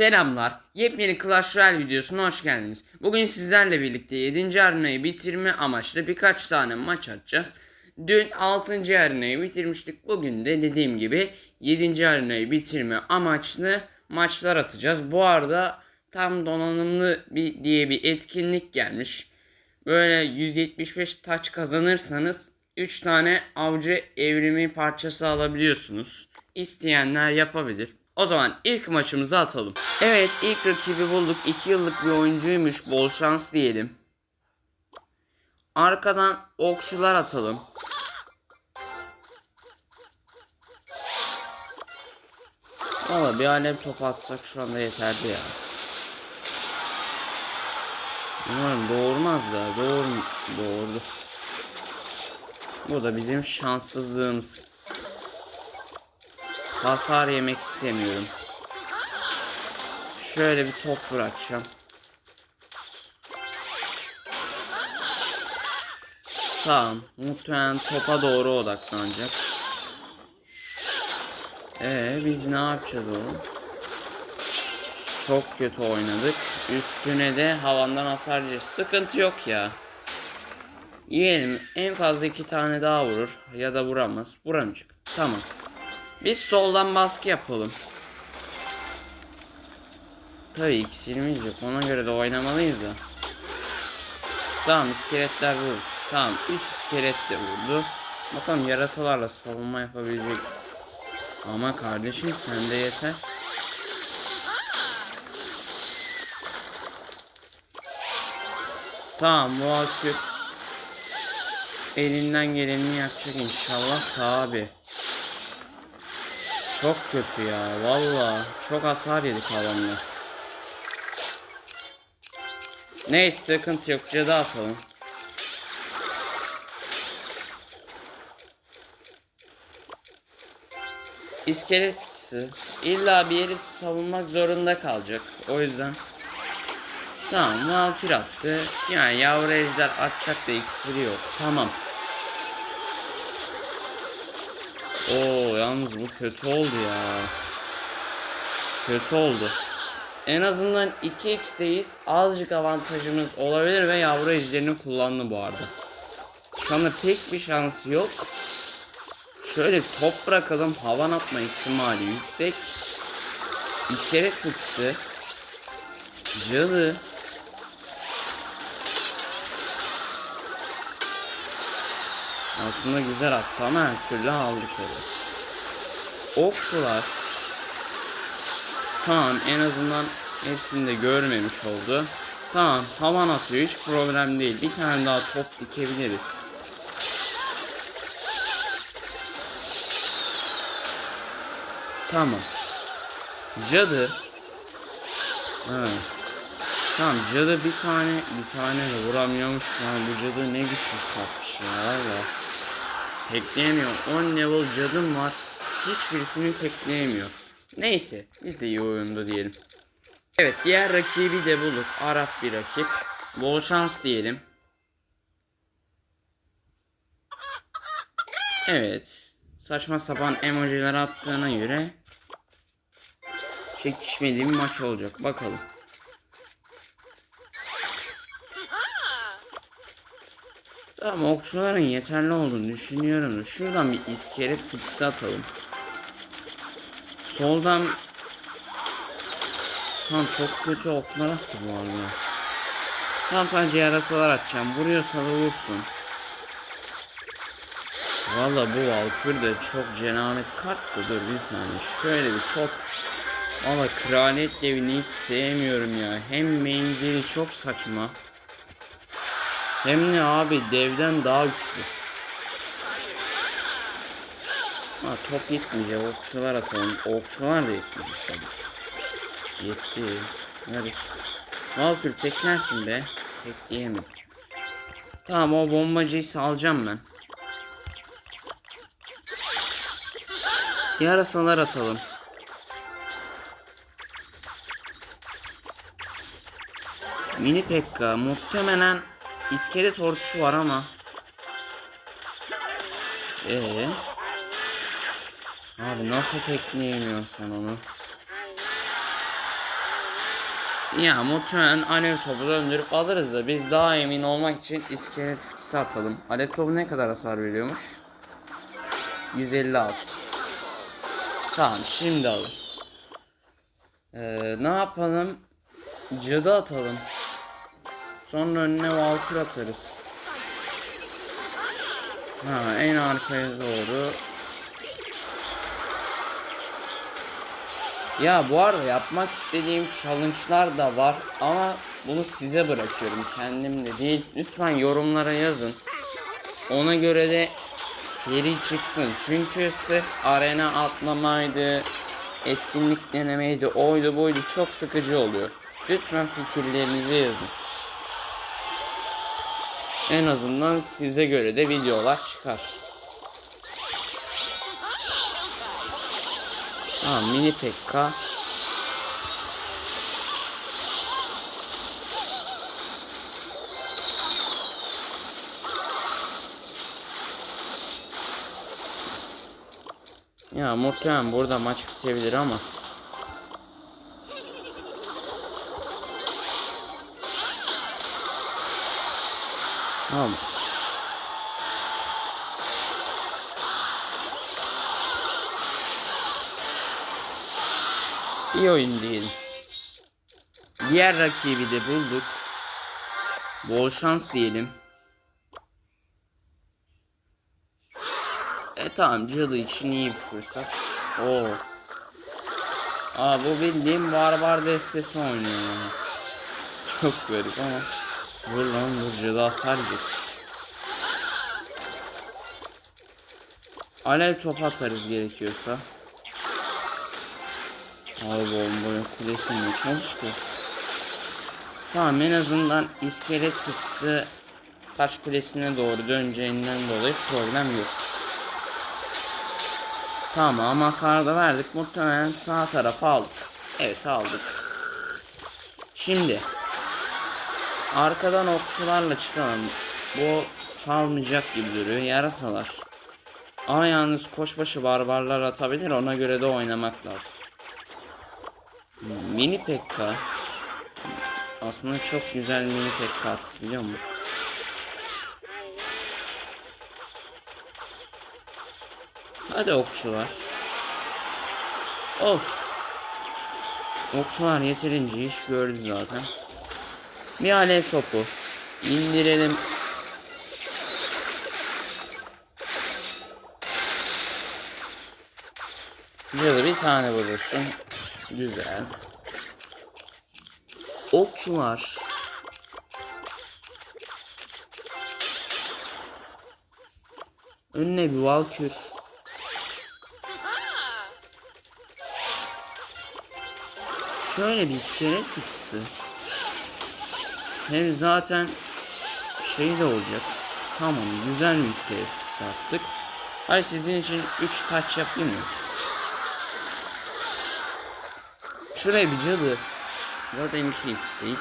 Selamlar. Yepyeni Clash Royale videosuna hoş geldiniz. Bugün sizlerle birlikte 7. arenayı bitirme amaçlı birkaç tane maç atacağız. Dün 6. arenayı bitirmiştik. Bugün de dediğim gibi 7. arenayı bitirme amaçlı maçlar atacağız. Bu arada tam donanımlı bir diye bir etkinlik gelmiş. Böyle 175 taç kazanırsanız 3 tane avcı evrimi parçası alabiliyorsunuz. İsteyenler yapabilir. O zaman ilk maçımızı atalım. Evet ilk rakibi bulduk. 2 yıllık bir oyuncuymuş. Bol şans diyelim. Arkadan okçular atalım. Valla bir alev top atsak şu anda yeterdi ya. Umarım doğurmaz da doğur doğurdu. Bu da bizim şanssızlığımız. Hasar yemek istemiyorum. Şöyle bir top bırakacağım. Tamam. Muhtemelen topa doğru odaklanacak. Ee biz ne yapacağız oğlum? Çok kötü oynadık. Üstüne de havandan hasar yiyeceğiz. Sıkıntı yok ya. Yiyelim. En fazla iki tane daha vurur. Ya da vuramaz. Vuramayacak. Tamam. Biz soldan baskı yapalım. Tabii iksirimiz yok. Ona göre de oynamalıyız da. Tamam iskeletler vurur. Tamam 3 iskelet de vurdu. Bakalım yarasalarla savunma yapabilecek? Ama kardeşim sen de yeter. Tamam akü elinden geleni yapacak inşallah tabi. Çok kötü ya valla çok hasar yedik havamda. Neyse sıkıntı yok cadı atalım. İskelet bitisi illa bir yeri savunmak zorunda kalacak. O yüzden Tamam Valkyr attı. Yani yavru ejder atacak da iksiri yok. Tamam. Oo yalnız bu kötü oldu ya. Kötü oldu. En azından 2x'teyiz. Azıcık avantajımız olabilir ve yavru ejderini kullandı bu arada. Şu anda pek bir şansı yok. Şöyle top bırakalım. Havan atma ihtimali yüksek. İskelet kutusu. Cadı. Aslında güzel attı ama her türlü aldık öyle. Okçular. Tamam en azından hepsini de görmemiş oldu. Tamam havan atıyor hiç problem değil. Bir tane daha top dikebiliriz. Tamam. Cadı. Ha. Tamam cadı bir tane bir tane de vuramıyormuş. Yani bu cadı ne güçsüz kalkmış ya valla. Tekleyemiyor. 10 level cadım var. Hiçbirisini tekleyemiyor. Neyse biz de iyi oyunda diyelim. Evet diğer rakibi de bulduk. Arap bir rakip. Bol şans diyelim. Evet. Saçma sapan emojiler attığına göre çekişmeli bir maç olacak. Bakalım. Tamam okçuların yeterli olduğunu düşünüyorum. Şuradan bir iskelet fıçısı atalım. Soldan Tamam çok kötü oklar attı bu arada. Tamam sadece yarasalar atacağım. Vuruyorsa da vursun. Valla bu Valkyr de çok cenamet karttı. Dur bir saniye. Şöyle bir top. Valla kraliyet devini hiç sevmiyorum ya. Hem menzili çok saçma. Hem ne abi devden daha güçlü. Ha top yetmeyecek. Okçular atalım. Okçular da yetmeyecek tabii. Yetti. Hadi. Valkyr teklersin be. Tekleyemedim. Tamam o bombacıyı salacağım ben. Yarasalar atalım. Mini Pekka muhtemelen iskelet ordusu var ama Ee Abi nasıl tekleyemiyorsun sen onu? Ya muhtemelen alev topu döndürüp alırız da biz daha emin olmak için iskelet fıçısı atalım. Alev topu ne kadar hasar veriyormuş? 156. Tamam şimdi alırız. Ee, ne yapalım? Cadı atalım. Sonra önüne Valkyr atarız. Ha en arkaya doğru. Ya bu arada yapmak istediğim challenge'lar da var ama bunu size bırakıyorum kendim de değil. Lütfen yorumlara yazın. Ona göre de seri çıksın. Çünkü sırf arena atlamaydı, etkinlik denemeydi, oydu buydu çok sıkıcı oluyor. Lütfen fikirlerinizi yazın. En azından size göre de videolar çıkar. Ha mini pekka. Ya muhtemelen burada maç bitebilir ama. Tamam. İyi oyun diyelim. Diğer rakibi de bulduk. Bol şans diyelim. E tamam cadı için iyi bir fırsat. Oo. Aa bu bildiğim barbar destesi oynuyor. Çok garip ama. Vur lan vur cadı hasar git. Alev top atarız gerekiyorsa. Abi bombayı kulesine çalıştı. Tamam en azından iskelet fıçısı taş kulesine doğru döneceğinden dolayı problem yok. Tamam ama hasar da verdik. Muhtemelen sağ tarafa aldık. Evet aldık. Şimdi arkadan okçularla çıkalım. Bu salmayacak gibi duruyor. Yarasalar. Ama yalnız koşbaşı barbarlar atabilir. Ona göre de oynamak lazım. Mini Pekka aslında çok güzel mini Pekka attık biliyor musun? Hadi okçular. Of. Okçular yeterince iş gördü zaten. Bir topu. İndirelim. Burada bir tane vurursun. Güzel. Okçular. Önüne bir valkür. Şöyle bir iskelet fıçısı. Hem zaten şey de olacak. Tamam güzel bir iskelet fıçısı attık. Hayır sizin için 3 taç yapayım mı? Şuraya bir cadı. Zaten 2x'teyiz.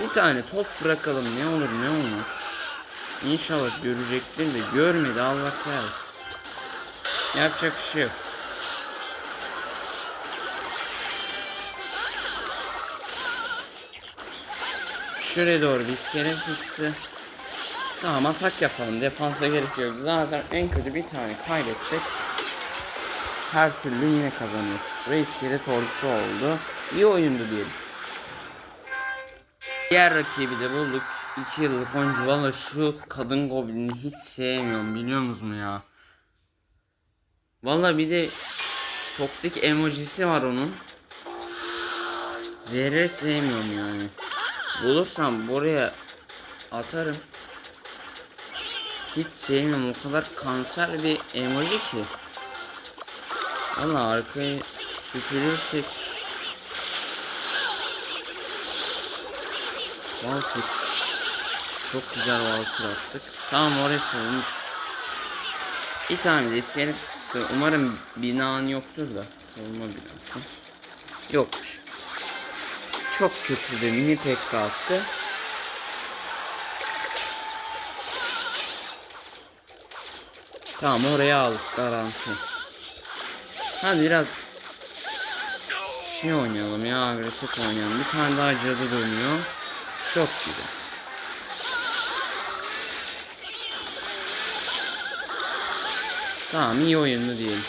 Bir tane top bırakalım ne olur ne olmaz. İnşallah görecektir de görmedi Allah kahretsin. Yapacak bir şey yok. Şuraya doğru bir iskelet hissi. Tamam atak yapalım. Defansa gerek yok. Zaten en kötü bir tane kaybetsek her türlü yine kazanıyoruz. Ve iskelet ordusu oldu. İyi oyundu diyelim. Diğer rakibi de bulduk. 2 yıllık oyuncu. Valla şu kadın goblini hiç sevmiyorum biliyor musunuz ya? Valla bir de toksik emojisi var onun. Zerre sevmiyorum yani. Bulursam buraya atarım. Hiç sevmiyorum o kadar kanser bir emoji ki. Valla arkayı süpürürsek. Valkür. Çok güzel Valkür attık. Tamam orası olmuş Bir tane de iskelet Umarım binan yoktur da Savunma binası. Yokmuş Çok kötü de mini pek attı Tamam oraya aldık garanti Hadi biraz şey oynayalım ya agresif oynayalım. Bir tane daha cadı dönüyor. Çok güzel. Tamam iyi oyundu diyelim.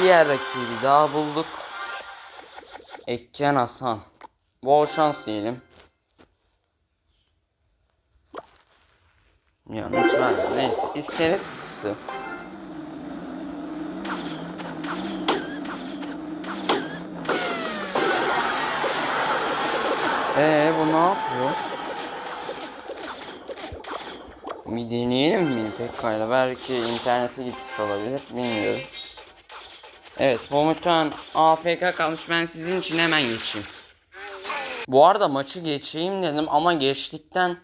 Diğer rakibi daha bulduk. Ekken Hasan. Bol şans diyelim. Yanlış verdim. Neyse. İskelet fıçısı. Ee bu ne yapıyor? Bir deneyelim mi Pekka'yla? Belki internete gitmiş olabilir. Bilmiyorum. Evet muhtemelen AFK kalmış. Ben sizin için hemen geçeyim. Bu arada maçı geçeyim dedim ama geçtikten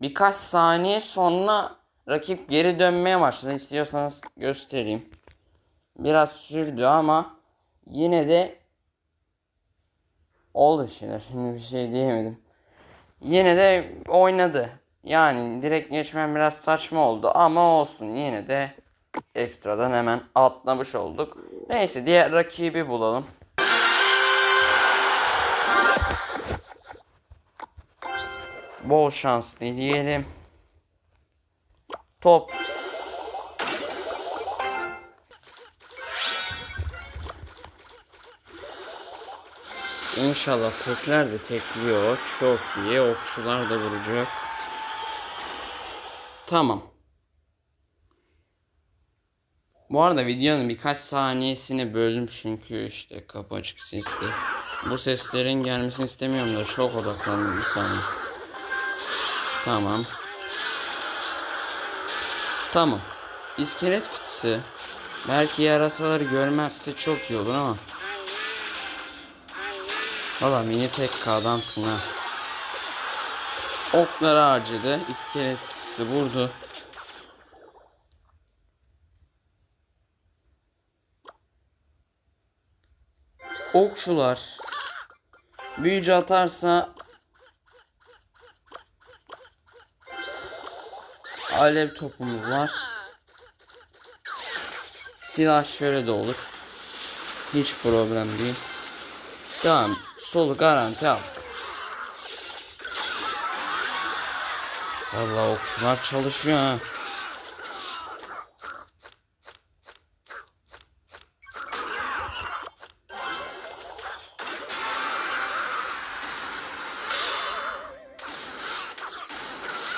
birkaç saniye sonra rakip geri dönmeye başladı. İstiyorsanız göstereyim. Biraz sürdü ama yine de oldu şeyler. Şimdi bir şey diyemedim. Yine de oynadı. Yani direkt geçmem biraz saçma oldu ama olsun yine de ekstradan hemen atlamış olduk. Neyse diğer rakibi bulalım. Bol şans dileyelim. Top. İnşallah Türkler de tekliyor. Çok iyi. Okçular da vuracak. Tamam. Bu arada videonun birkaç saniyesini böldüm çünkü işte kapı açık sesli. Bu seslerin gelmesini istemiyorum da çok odaklandım bir saniye. Tamam. Tamam. İskelet fıtısı. Belki yarasaları görmezse çok iyi olur ama. Valla mini tek adamsın ha. Okları harcadı. İskelet fıtısı vurdu. Okçular. Büyücü atarsa Alev topumuz var. Silah şöyle de olur. Hiç problem değil. Tamam. Solu garanti aldık. Vallahi okçular çalışıyor ha.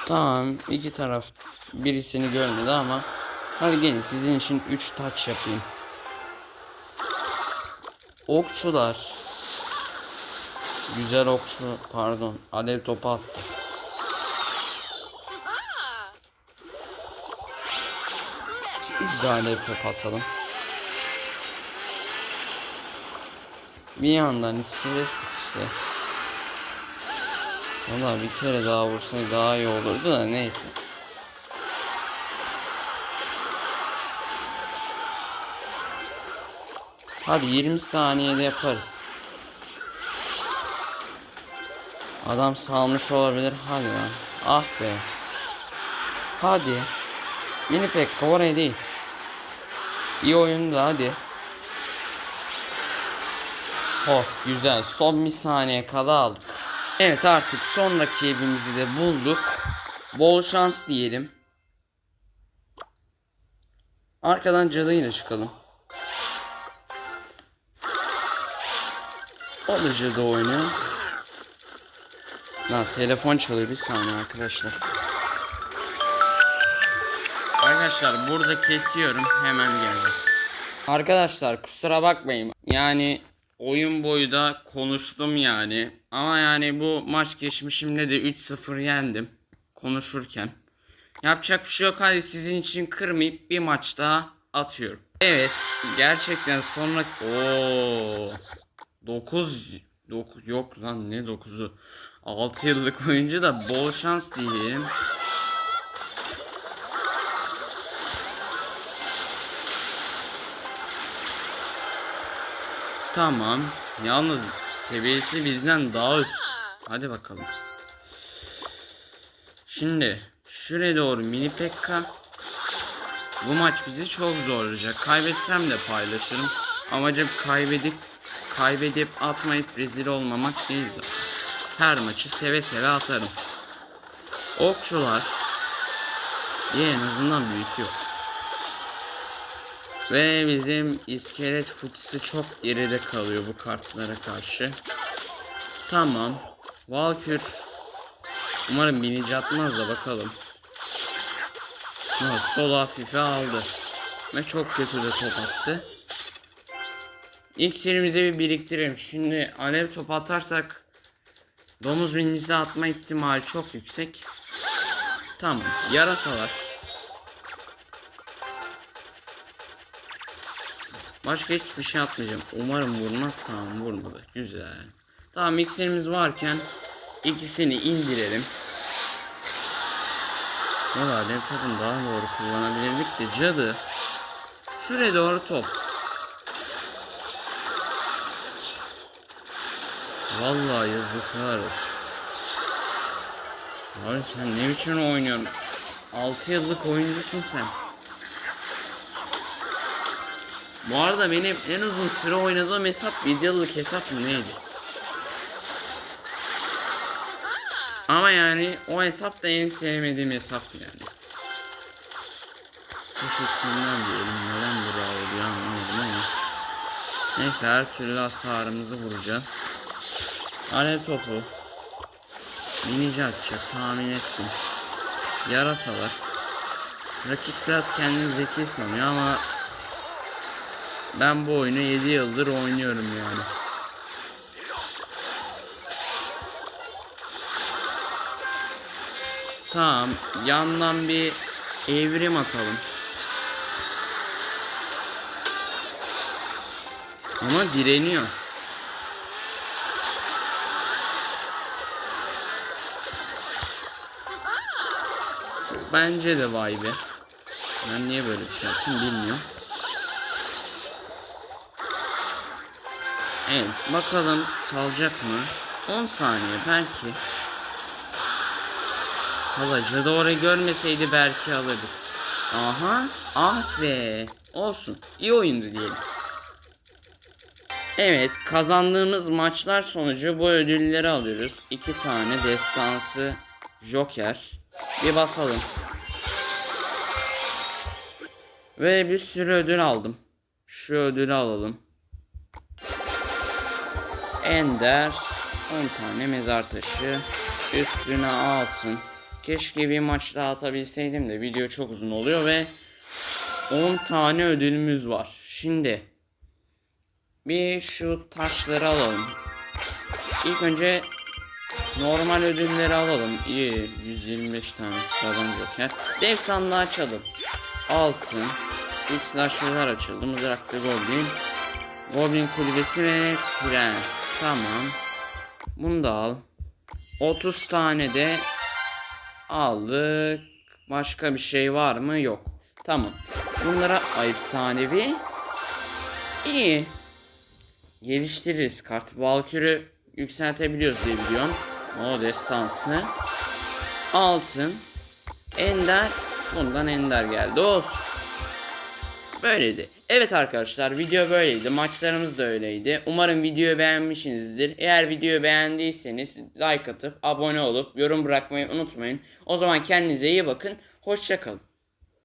Tamam iki taraf birisini görmedi ama hadi gelin sizin için 3 taç yapayım. Okçular. Güzel okçu pardon alev topu attı. Biz de alev topu atalım. Bir yandan iskelet işte. Valla bir kere daha vursaydı daha iyi olurdu da neyse. Hadi 20 saniyede yaparız. Adam salmış olabilir. Hadi lan. Ah be. Hadi. Mini pek oraya değil. İyi oyundu hadi. Oh güzel. Son bir saniye kala aldık. Evet artık son rakibimizi de bulduk. Bol şans diyelim. Arkadan cadıyla çıkalım. O da cadı oynuyor. La telefon çalıyor bir saniye arkadaşlar. Arkadaşlar burada kesiyorum hemen geldim. Arkadaşlar kusura bakmayın. Yani oyun boyu da konuştum yani. Ama yani bu maç geçmişimde de 3-0 yendim. Konuşurken. Yapacak bir şey yok. Hadi sizin için kırmayıp bir maç daha atıyorum. Evet. Gerçekten sonra... Oo. 9... 9 yok lan ne 9'u. 6 yıllık oyuncu da bol şans diyelim. Tamam. Yalnız seviyesi bizden daha üst. Hadi bakalım. Şimdi şuraya doğru mini pekka. Bu maç bizi çok zorlayacak. Kaybetsem de paylaşırım. Amacım kaybedip kaybedip atmayıp rezil olmamak değil. Her maçı seve seve atarım. Okçular diye en azından büyüsü yok. Ve bizim iskelet futisi çok geride kalıyor bu kartlara karşı. Tamam. Valkür Umarım binici atmaz da bakalım. Ha, sol hafife aldı. Ve çok kötü de top attı. İlk serimize bir biriktirelim. Şimdi alev top atarsak domuz binicisi atma ihtimali çok yüksek. Tamam. Yarasalar. Başka hiçbir şey atmayacağım. Umarım vurmaz. Tamam vurmadı. Güzel. Tamam iksirimiz varken ikisini indirelim. Valla alev topunu daha doğru kullanabilirdik de cadı. Şuraya doğru top. Vallahi yazıklar olsun. Abi sen ne biçim oynuyorsun? 6 yıllık oyuncusun sen. Bu arada benim en uzun süre oynadığım hesap 7 yıllık hesap mı neydi? Ama yani o hesap da en sevmediğim hesap yani. Teşekkürler diyelim. Neden bravo diyor anlamadım ama. Neyse her türlü hasarımızı vuracağız. Alev topu. Minici atacak tahmin ettim. Yarasalar. Rakip biraz kendini zeki sanıyor ama ben bu oyunu 7 yıldır oynuyorum yani. Tamam, yandan bir evrim atalım. Ama direniyor. Bence de vay be. Ben niye böyle bir şey yaptım bilmiyorum. Evet bakalım salacak mı? 10 saniye belki. Halacı orayı görmeseydi belki alırdık. Aha. Ah be. Olsun. İyi oyundu diyelim. Evet kazandığımız maçlar sonucu bu ödülleri alıyoruz. İki tane destansı Joker. Bir basalım. Ve bir sürü ödül aldım. Şu ödülü alalım. Ender 10 tane mezar taşı. Üstüne altın. Keşke bir maç daha atabilseydim de video çok uzun oluyor ve 10 tane ödülümüz var. Şimdi bir şu taşları alalım. İlk önce normal ödülleri alalım. İyi 125 tane sıradan joker. Dev sandığı açalım. Altın. İlk slasher'lar açıldı. Mızraklı Goblin. Goblin kulübesi ve Prens. Tamam. Bunu da al. 30 tane de aldık. Başka bir şey var mı? Yok. Tamam. Bunlara efsanevi. İyi. Geliştiririz kart. Valkür'ü yükseltebiliyoruz diye biliyorum. O destansı. Altın. Ender. Bundan Ender geldi. Olsun. Böyleydi. Evet arkadaşlar video böyleydi. Maçlarımız da öyleydi. Umarım videoyu beğenmişsinizdir. Eğer videoyu beğendiyseniz like atıp abone olup yorum bırakmayı unutmayın. O zaman kendinize iyi bakın. Hoşçakalın.